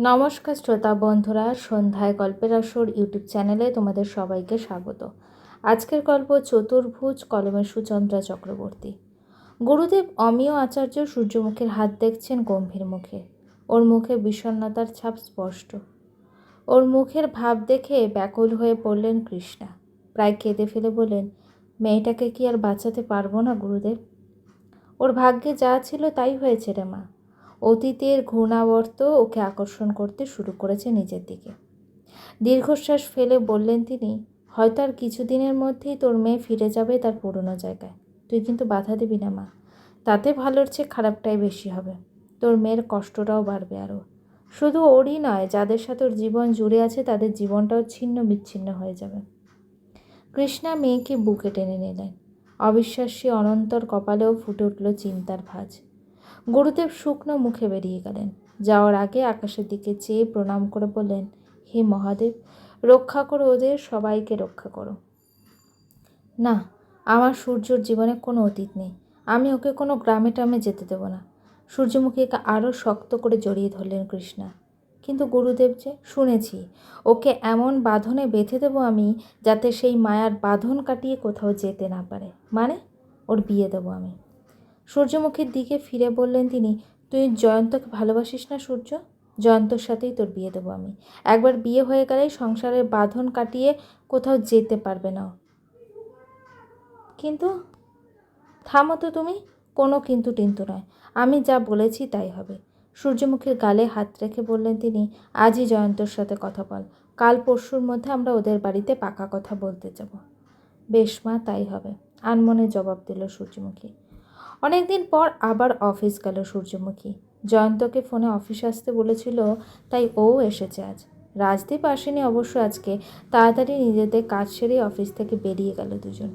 নমস্কার শ্রোতা বন্ধুরা, সন্ধ্যায় গল্পের আসর ইউটিউব চ্যানেলে তোমাদের সবাইকে স্বাগত। আজকের গল্প চতুর্ভুজ কলমের সুচন্দ্রা চক্রবর্তী। গুরুদেব অমিয় আচার্য সূর্যমুখীর হাত দেখছেন গম্ভীর মুখে। ওর মুখে বিষণ্ণতার ছাপ স্পষ্ট। ওর মুখের ভাব দেখে ব্যাকুল হয়ে পড়লেন কৃষ্ণা। প্রায় কেঁদে ফেলে বললেন, মেয়েটাকে কি আর বাঁচাতে পারব না গুরুদেব? ওর ভাগ্যে যা ছিল তাই হয়েছে রে মা। অতীতের ঘূর্ণাবর্ত ওকে আকর্ষণ করতে শুরু করেছে নিজের দিকে। দীর্ঘশ্বাস ফেলে বললেন তিনি, হয়তো আর কিছুদিনের মধ্যেই তোর মেয়ে ফিরে যাবে তার পুরনো জায়গায়। তুই কিন্তু বাধা দিবি না, মা। তাতে ভালোর চেয়ে খারাপটাই বেশি হবে। তোর মেয়ের কষ্টটাও বাড়বে আরও শুধু ওরই নয়, যাদের সাথে ওর জীবন জুড়ে আছে তাদের জীবনটাও ছিন্ন বিচ্ছিন্ন হয়ে যাবে। কৃষ্ণা মেয়েকে বুকে টেনে নিলেন। অবিশ্বাসী অনন্তর কপালেও ফুটে উঠল চিন্তার ভাঁজ। গুরুদেব শুকনো মুখে বেরিয়ে গেলেন। যাওয়ার আগে আকাশের দিকে চেয়ে প্রণাম করে বললেন, হে মহাদেব, রক্ষা করো ওদের, সবাইকে রক্ষা করো। না, আমার সূর্যর জীবনে কোনো অতীত নেই। আমি ওকে কোনো গ্রামে টামে যেতে দেবো না। সূর্যমুখীকে আরও শক্ত করে জড়িয়ে ধরলেন কৃষ্ণা। কিন্তু গুরুদেব যে, শুনেছি, ওকে এমন বাঁধনে বেঁধে দেবো আমি যাতে সেই মায়ার বাঁধন কাটিয়ে কোথাও যেতে না পারে। মানে ওর বিয়ে দেবো আমি। সূর্যমুখীর দিকে ফিরে বললেন তিনি, তুই জয়ন্তকে ভালোবাসিস না সূর্য? জয়ন্তর সাথেই তোর বিয়ে দেবো আমি। একবার বিয়ে হয়ে গেলেই সংসারের বাঁধন কাটিয়ে কোথাও যেতে পারবে না কিন্তু থামো তো তুমি, কোনো কিন্তু টিন্তু নয়। আমি যা বলেছি তাই হবে সূর্যমুখীর গালে হাত রেখে বললেন তিনি, আজই জয়ন্তর সাথে কথা বল। কাল পরশুর মধ্যে আমরা ওদের বাড়িতে পাকা কথা বলতে যাব। বেশ মা, তাই হবে। আনমনে জবাব দিল সূর্যমুখী। অনেকদিন পর আবার অফিস গেল সূর্যমুখী। জয়ন্তকে ফোনে অফিস আসতে বলেছিল, তাই ও এসেছে আজ। রাজদীপ আসেনি অবশ্য আজকে, তাড়াতাড়ি নিজেদের কাজ সেরে অফিস থেকে বেরিয়ে গেল দুজন।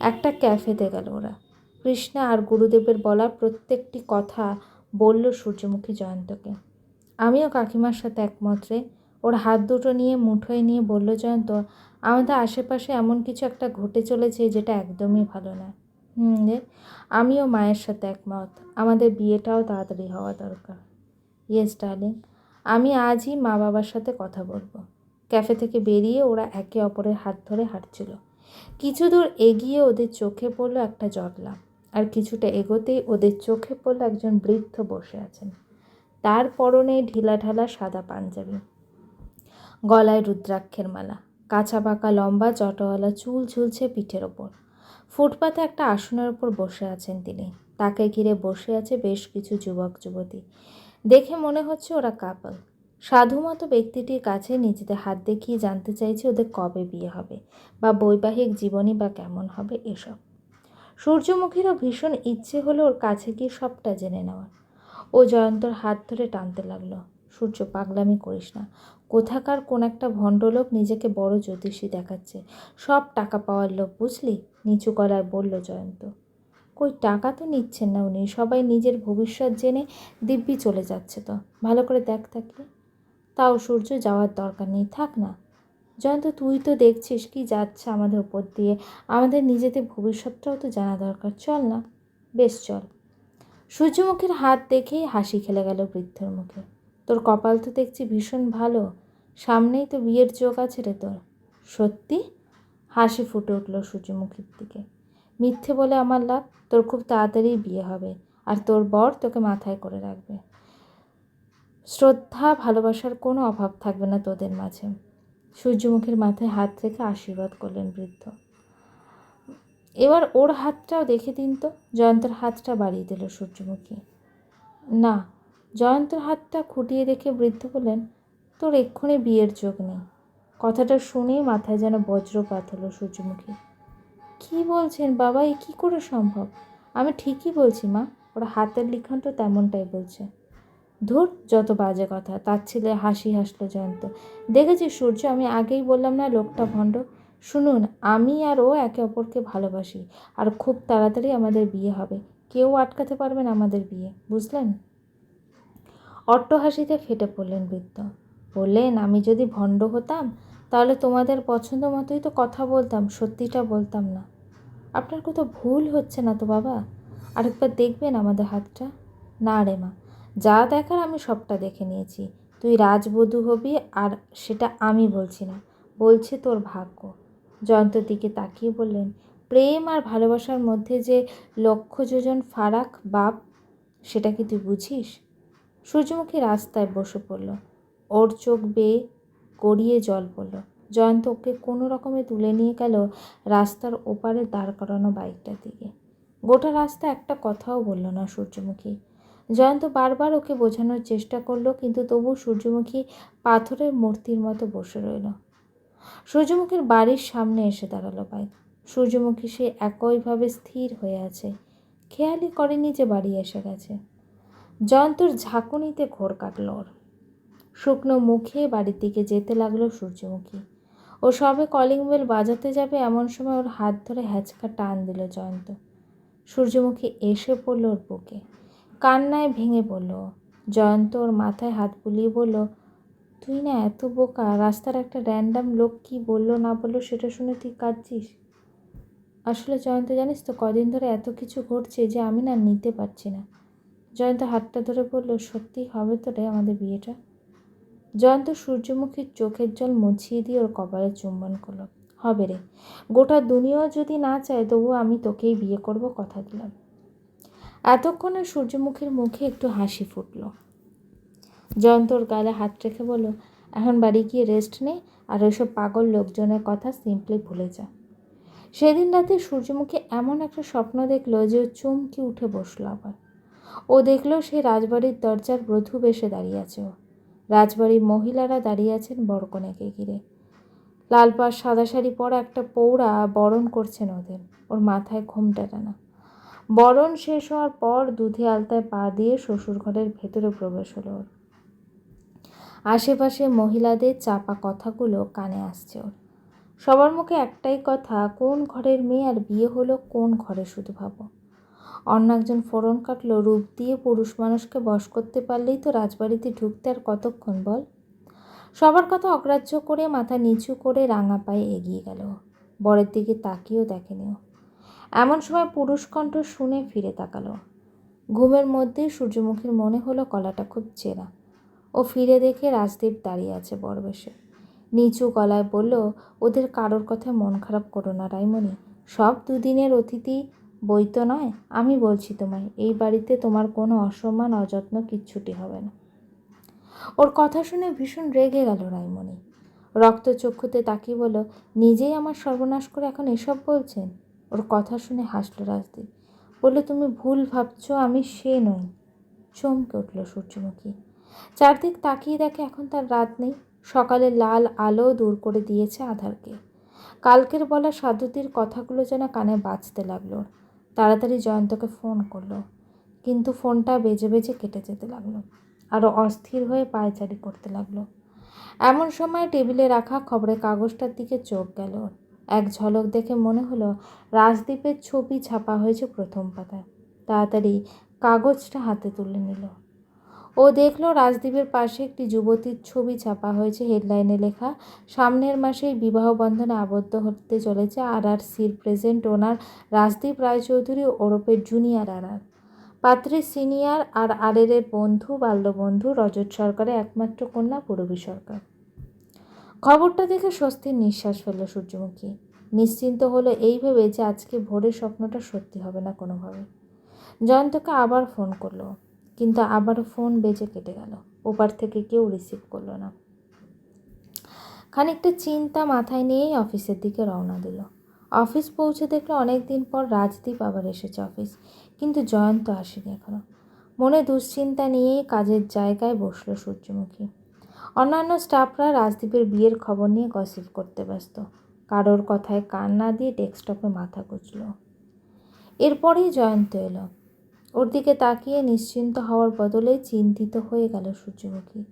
একটা ক্যাফেতে গেল ওরা। কৃষ্ণা আর গুরুদেবের বলা প্রত্যেকটি কথা বলল সূর্যমুখী জয়ন্তকে। আমিও কাকিমার সাথে একমত রে। ওর হাত দুটো নিয়ে, মুঠোয় নিয়ে বলল, জয়ন্ত, আমাদের আশেপাশে এমন কিছু একটা ঘটে চলেছে যেটা একদমই ভালো না হুম, রে। আমিও মায়ের সাথে একমত। আমাদের বিয়েটাও তাড়াতাড়ি হওয়া দরকার। ইয়েস ডার্লিং আমি আজই মা বাবার সাথে কথা বলব। ক্যাফে থেকে বেরিয়ে ওরা একে অপরের হাত ধরে হাঁটছিল। কিছু দূর এগিয়ে ওদের চোখে পড়ল একটা জটলা আর কিছুটা এগোতেই ওদের চোখে পড়ল একজন বৃদ্ধ বসে আছেন। তার পরনে ঢিলাঢালা সাদা পাঞ্জাবি। গলায় রুদ্রাক্ষের মালা। কাঁচা পাকা লম্বা জটওয়ালা চুল ঝুলছে পিঠের ওপর। ফুটপাতে একটা আসনের ওপর বসে আছেন তিনি। তাকে ঘিরে বসে আছে বেশ কিছু যুবক, যুবতী। দেখে মনে হচ্ছে ওরা কাপল সাধুমতো ব্যক্তিটির কাছে নিজেদের হাত দেখিয়ে জানতে চাইছে ওদের কবে বিয়ে হবে বা বৈবাহিক জীবনই বা কেমন হবে এসব। সূর্যমুখীরও ভীষণ ইচ্ছে হলো ওর কাছে গিয়ে সবটা জেনে নেওয়ার। ও জয়ন্তর হাত ধরে টানতে লাগল। সূর্য পাগলামি করিস না। কোথাকার কোন একটা ভণ্ডলোক নিজেকে বড় জ্যোতিষী দেখাচ্ছে। সব টাকা পাওয়ার লোক বুঝলি? নিচু গলায় বলল জয়ন্ত। কই, টাকা তো নিচ্ছেন না উনি, সবাই নিজের ভবিষ্যৎ জেনে দিব্যি চলে যাচ্ছে তো। ভালো করে দেখ থাকলে তাও সূর্য, যাওয়ার দরকার নেই, থাক না। জয়ন্ত, তুই তো দেখছিস কি যাচ্ছে আমাদের উপর দিয়ে। আমাদের নিজেদের ভবিষ্যৎটাও তো জানা দরকার, চল না। বেশ, চল। সূর্যমুখীর হাত দেখেই হাসি খেলে গেল বৃদ্ধর মুখে। তোর কপাল তো দেখছি ভীষণ ভালো। সামনেই তো বিয়ের চোখ আছে রে তোর। সত্যি? হাসি ফুটে উঠল সূর্যমুখীর দিকে। মিথ্যে বলে আমার লাভ? তোর খুব তাড়াতাড়ি বিয়ে হবে আর তোর বর তোকে মাথায় করে রাখবে। শ্রদ্ধা, ভালোবাসার কোনো অভাব থাকবে না তোদের মাঝে। সূর্যমুখীর মাথায় হাত রেখে আশীর্বাদ করলেন বৃদ্ধ। এবার ওর হাতটাও দেখে দিন তো। জয়ন্তর হাতটা বাড়িয়ে দিল সূর্যমুখী। না জয়ন্তর হাতটা খুঁটিয়ে দেখে বৃদ্ধ বললেন, তোর এক্ষুনি বিয়ের চোখ নেই। কথাটা শুনেই মাথায় যেন বজ্রপাত হলো সূর্যমুখী। কি বলছেন বাবা? এ কী করে সম্ভব? আমি ঠিকই বলছি মা, ওরা হাতের লিখন তো তেমনটাই বলছে। ধুর, যত বাজে কথা, তার ছেলে হাসি হাসলো জয়ন্ত। দেখেছি সূর্য, আমি আগেই বললাম না লোকটা ভণ্ড? শুনুন, আমি আর ও একে অপরকে ভালোবাসি, আর খুব তাড়াতাড়ি আমাদের বিয়ে হবে। কেউ আটকাতে পারবেন আমাদের বিয়ে, বুঝলেন? অট্টহাসিতে ফেটে পড়লেন বৃদ্ধ। বললেন, আমি যদি ভণ্ড হতাম, তাহলে তোমাদের পছন্দ মতোই তো কথা বলতাম, সত্যিটা বলতাম না। আপনার কোথাও ভুল হচ্ছে না তো বাবা? আরেকবার দেখবেন আমাদের হাতটা। না রে মা, যা দেখার আমি সবটা দেখে নিয়েছি। তুই রাজবধূ হবি আর সেটা আমি বলছি না, বলছে তোর ভাগ্য। জয়ন্তর দিকে তাকিয়ে বললেন, প্রেম আর ভালোবাসার মধ্যে যে লক্ষ যোজন ফারাক, বাপ, সেটা কি তুই বুঝিস? সূর্যমুখী রাস্তায় বসে পড়ল। ওর চোখ বেয়ে গড়িয়ে জল পড়ল। জয়ন্ত ওকে কোনো রকমে তুলে নিয়ে গেল রাস্তার ওপারে দাঁড় করানো বাইকটার দিকে। গোটা রাস্তা একটা কথাও বলল না সূর্যমুখী। জয়ন্ত বারবার ওকে বোঝানোর চেষ্টা করল, কিন্তু তবু সূর্যমুখী পাথরের মূর্তির মতো বসে রইল। সূর্যমুখীর বাড়ির সামনে এসে দাঁড়াল বাইক। সূর্যমুখী সে একইভাবে স্থির হয়ে আছে। খেয়ালই করেনি যে বাড়ি এসে গেছে। জয়ন্তর ঝাঁকুনিতে ঘোর কাটল ওর। শুকনো মুখে বাড়ির দিকে যেতে লাগল সূর্যমুখী। ও সবে কলিং বেল বাজাতে যাবে এমন সময় ওর হাত ধরে হ্যাচকা টান দিল জয়ন্ত। সূর্যমুখী এসে পড়ল ওর বুকে। কান্নায় ভেঙে পড়ল জয়ন্ত ওর মাথায় হাত বুলিয়ে বলল, তুই না এত বোকা, রাস্তার একটা র্যান্ডাম লোক কি বলল না বলল সেটা শুনে তুই কাঁদছিস? আসলে জয়ন্ত জানিস তো কদিন ধরে এত কিছু ঘটছে যে আমি না নিতে পারছি না। জয়ন্ত হাতটা ধরে বলল, সত্যি হবে তো রে আমাদের বিয়েটা? জয়ন্ত সূর্যমুখীর চোখের জল মুছিয়ে দিয়ে ওর কপালে চুম্বন করল। হবে রে। গোটা দুনিয়াও যদি না চায়, তবু আমি তোকেই বিয়ে করব, কথা দিলাম। এতক্ষণে সূর্যমুখীর মুখে একটু হাসি ফুটলো। জয়ন্ত ওর গালে হাত রেখে বলল, এখন বাড়ি গিয়ে রেস্ট নে আর ওইসব পাগল লোকজনের কথা সিম্পলি ভুলে যা। সেদিন রাতে সূর্যমুখী এমন একটা স্বপ্ন দেখল যে চমকে উঠে বসল আবার। ও দেখল সে রাজবাড়ির দরজার বধূ বেশে দাঁড়িয়ে আছে। রাজবাড়ির মহিলারা দাঁড়িয়ে আছেন বরকনেকে ঘিরে। লাল পাড় সাদা শাড়ি পরা একটা পৌড়া বরণ করছেন ওদের। ওর মাথায় ঘোমটা টানা বরণ শেষ হওয়ার পর দুধে আলতায় পা দিয়ে শ্বশুর ঘরের ভেতরে প্রবেশ হলো ওর। আশেপাশে মহিলাদের চাপা কথাগুলো কানে আসছে ওর। সবার মুখে একটাই কথা, কোন ঘরের মেয়ে আর বিয়ে হলো, কোন ঘরে শুধু ভাবো। অন্য একজন ফোড়ন কাটলো, রূপ দিয়ে পুরুষ মানুষকে বশ করতে পারলেই তো রাজবাড়িতে ঢুকতে আর কতক্ষণ বল? সবার কথা অগ্রাহ্য করে মাথা নিচু করে রাঙা পায়ে এগিয়ে গেল। বরের দিকে তাকিয়েও দেখেনি। এমন সময় পুরুষ কণ্ঠ শুনে ফিরে তাকালো। ঘুমের মধ্যেই সূর্যমুখীর মনে হলো কলাটা খুব চেনা। ও ফিরে দেখে রাজদীপ দাঁড়িয়ে আছে বরবেশে নিচু গলায় বলল, ওদের কারোর কথা মন খারাপ করো না, রাইমণি। সব দুদিনের অতিথি বই তো নয়, আমি বলছি তোমায়, এই বাড়িতে তোমার কোনো অসম্মান অযত্ন কিচ্ছুটি হবে না। ওর কথা শুনে ভীষণ রেগে গেল রাইমণি। রক্তচক্ষুতে তাকিয়ে বলল, নিজেই আমার সর্বনাশ করে এখন এসব বলছেন? ওর কথা শুনে হাসল রাজদীপ। বলল, তুমি ভুল ভাবছ, আমি সে নই। চমকে উঠল সূর্যমুখী। চারদিক তাকিয়ে দেখে এখন তার রাত নেই। সকালে লাল আলো দূর করে দিয়েছে আধারকে। কালকের বলা সাধুতির কথাগুলো যেন কানে বাজতে লাগল। তাড়াতাড়ি জয়ন্তকে ফোন করল। কিন্তু ফোনটা বেজে বেজে কেটে যেতে লাগল আরও অস্থির হয়ে পায়চারি করতে লাগল। এমন সময় টেবিলে রাখা খবরের কাগজটার দিকে চোখ গেল। এক ঝলক দেখে মনে হলো রাজদ্বীপের ছবি ছাপা হয়েছে প্রথম পাতায়। তাড়াতাড়ি কাগজটা হাতে তুলে নিল। ও দেখল রাজদীপের পাশে একটি যুবতীর ছবি ছাপা হয়েছে হেডলাইনে লেখা, সামনের মাসেই বিবাহ বন্ধনে আবদ্ধ হতে চলেছে আর আর সির প্রেজেন্ট ওনার রাজদীপ রায়চৌধুরী ওরফের জুনিয়র আর আর পাত্রীর সিনিয়র আর আরের বন্ধু, বাল্যবন্ধু, রজত সরকারের একমাত্র কন্যা, পূরবী সরকার। খবরটা দেখে স্বস্তির নিঃশ্বাস ফেলল সূর্যমুখী। নিশ্চিন্ত হলো এই ভেবে যে আজকে ভোরের স্বপ্নটা সত্যি হবে না কোনোভাবে। জয়ন্তকে আবার ফোন করল। কিন্তু আবারও ফোন বেজে কেটে গেল। ওপার থেকে কেউ রিসিভ করল না। খানিকটা চিন্তা মাথায় নিয়েই অফিসের দিকে রওনা দিল। অফিস পৌঁছে দেখল অনেক দিন পর রাজদীপ আবার এসেছে অফিস, কিন্তু জয়ন্ত আসেনি এখনও। মনে দুশ্চিন্তা নিয়েই কাজের জায়গায় বসল সূর্যমুখী। অন্যান্য স্টাফরা রাজদীপের বিয়ের খবর নিয়ে গসিপ করতে ব্যস্ত। কারোর কথায় কান না দিয়ে ডেস্কটপে মাথা গুজল। এরপরেই জয়ন্ত এলো। ওর দিকে তাকিয়ে নিশ্চিন্ত হওয়ার বদলে চিন্তিত হয়ে গেল সূর্যমুখী।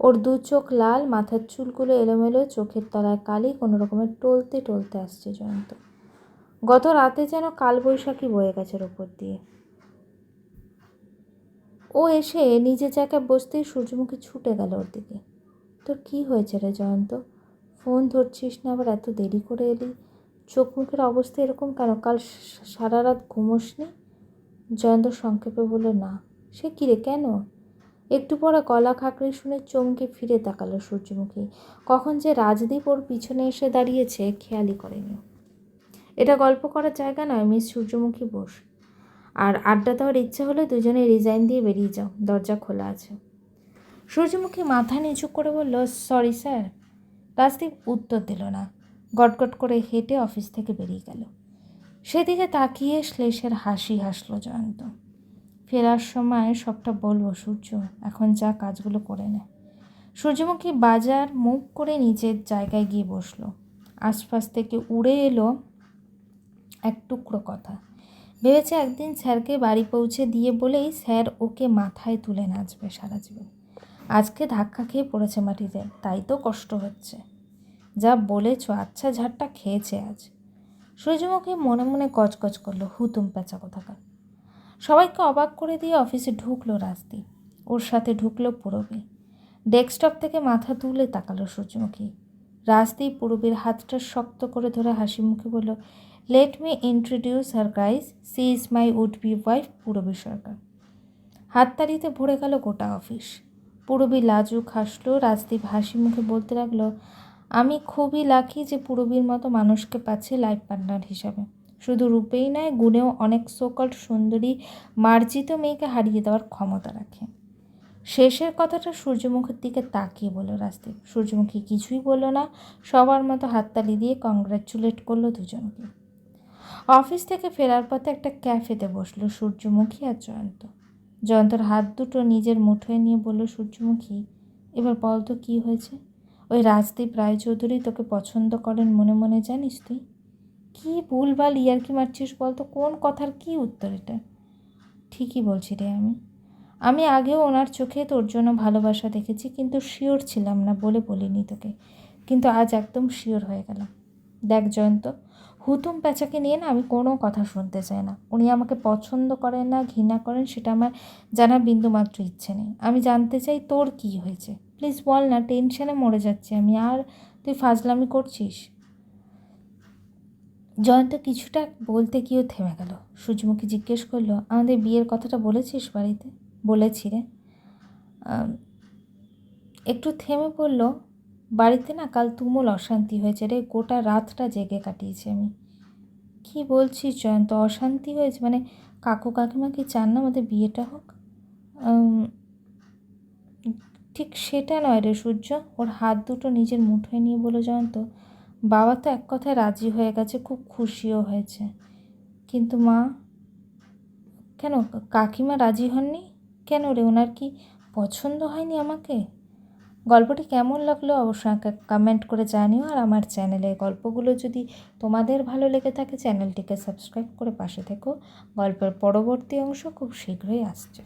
ওর দু চোখ লাল, মাথার চুলগুলো এলোমেলো, চোখের তলায় কালি, কোনো রকমের টলতে টলতে আসছে জয়ন্ত। গত রাতে যেন কালবৈশাখী বয়ে গেছে ওপর দিয়ে। ও এসে নিজে জায়গায় বসতেই সূর্যমুখী ছুটে গেল ওর দিকে। তোর কি হয়েছে রে জয়ন্ত? ফোন ধরছিস না আবার এত দেরি করে এলি? চোখ মুখের অবস্থা এরকম কেন? কাল সারা রাত ঘুমোসনি? জয়ন্ত সংক্ষেপে বলল, না, সে কী রে, কেন? একটু পরে গলা খাকড়ে শুনে চমকে ফিরে তাকালো সূর্যমুখী। কখন যে রাজদীপ ওর পিছনে এসে দাঁড়িয়েছে, খেয়ালই করেনি। এটা গল্প করার জায়গা নয়, মিস সূর্যমুখী বোস। আর আড্ডা দেওয়ার ইচ্ছে হলে দুজনে রিজাইন দিয়ে বেরিয়ে যাও, দরজা খোলা আছে। সূর্যমুখী মাথা নিচু করে বলল, সরি স্যার। রাজদীপ উত্তর দিল না, গটগট করে হেঁটে অফিস থেকে বেরিয়ে গেল। সেদিকে তাকিয়ে শ্লেষের হাসি হাসলো জয়ন্ত। ফেরার সময় সবটা বলব, সূর্য, এখন যা কাজগুলো করে নে। সূর্যমুখী বাজার মুখ করে নিজের জায়গায় গিয়ে বসল। আশপাশ থেকে উড়ে এলো এক টুকরো কথা। ভেবেছে একদিন স্যারকে বাড়ি পৌঁছে দিয়ে বলেই স্যার ওকে মাথায় তুলে নাচবে সারা জীবন। আজকে ধাক্কা খেয়ে পড়েছে মাটিতে, তাই তো কষ্ট হচ্ছে। যা বলেছ আচ্ছা ঝাড়টা খেয়েছে আজ। সূর্যমুখী মনে মনে গজগজ করল, হুতুম পেঁচা কোথাকার? সবাইকে অবাক করে দিয়ে অফিসে ঢুকলো রাস্তি ওর সাথে ঢুকলো পুরবী। ডেস্কটপ থেকে মাথা তুলে তাকালো সূর্যমুখী। রাস্তি পুরবীর হাতটা শক্ত করে ধরে হাসি মুখে বলল let me introduce her guys she is my would be wife Purabi Sarkar. হাততালিতে ভরে গেল গোটা অফিস। পুরবী লাজুক হাসলো, রাজদীপ হাসি মুখে বলতে লাগল আমি খুবই লাকি যে পুরবীর মতো মানুষকে পাচ্ছি লাইফ পার্টনার হিসাবে। শুধু রূপেই নয়, গুণেও অনেক সোকল্ড সুন্দরী, মার্জিত মেয়েকে হারিয়ে দেওয়ার ক্ষমতা রাখে। শেষের কথাটা সূর্যমুখীর দিকে তাকিয়ে বলল, রাজদীপ। সূর্যমুখী কিছুই বলল না, সবার মতো হাততালি দিয়ে কংগ্রাচুলেট করল দুজনকে। অফিস থেকে ফেরার পথে একটা ক্যাফেতে বসল সূর্যমুখী আর জয়ন্ত। জয়ন্তর হাত দুটো নিজের মুঠোয় নিয়ে বলল, সূর্যমুখী, এবার বল তো কী হয়েছে? ওই রাজদীপ রায়চৌধুরী তোকে পছন্দ করেন মনে মনে জানিস তুই? কী ভুলভাল ইয়ার্কি মারছিস বলতো? কোন কথার কী উত্তর এটা? ঠিকই বলছি রে আমি। আমি আগেও ওনার চোখে তোর জন্য ভালোবাসা দেখেছি, কিন্তু শিওর ছিলাম না বলে বলিনি তোকে। কিন্তু আজ একদম শিওর হয়ে গেলাম। দেখ জয়ন্ত, হুতুম প্যাঁচাকে নিয়ে না আমি কোনো কথা শুনতে চাই না। উনি আমাকে পছন্দ করেন না, ঘৃণা করেন, সেটা আমার জানার বিন্দুমাত্র ইচ্ছে নেই। আমি জানতে চাই তোর কি হয়েছে। প্লিজ বল না, টেনশনে মরে যাচ্ছি আমি। আর তুই ফাজলামি করছিস? জয়ন্ত কিছুটা বলতে গিয়েও থেমে গেল। সূর্যমুখী জিজ্ঞেস করল, আমাদের বিয়ের কথাটা বলেছিস বাড়িতে? বলেছি রে। একটু থেমে পড়ল বাড়িতে না কাল তুমুল অশান্তি হয়েছে রে, গোটা রাতটা জেগে কাটিয়েছি আমি। কি বলছিস জয়ন্ত? অশান্তি হয়েছে? মানে কাকু কাকিমা কি চান না আমাদের বিয়েটা হোক? ঠিক সেটা নয় রে সূর্য। ওর হাত দুটো নিজের মুঠোয় নিয়ে বলে জয়ন্ত বাবা তো এক কথায় রাজি হয়ে গেছে, খুব খুশিও হয়েছে। কিন্তু মা, কেন? কাকিমা রাজি হননি? কেন রে? ওনার কি পছন্দ হয়নি আমাকে? গল্পটি কেমন লাগল অবশ্যই আমাকে কমেন্ট করে জানিও। আর আমার চ্যানেলে গল্পগুলো যদি তোমাদের ভালো লেগে থাকে চ্যানেলটিকে সাবস্ক্রাইব করে পাশে থেকো। গল্পের পরবর্তী অংশ খুব শীঘ্রই আসছে।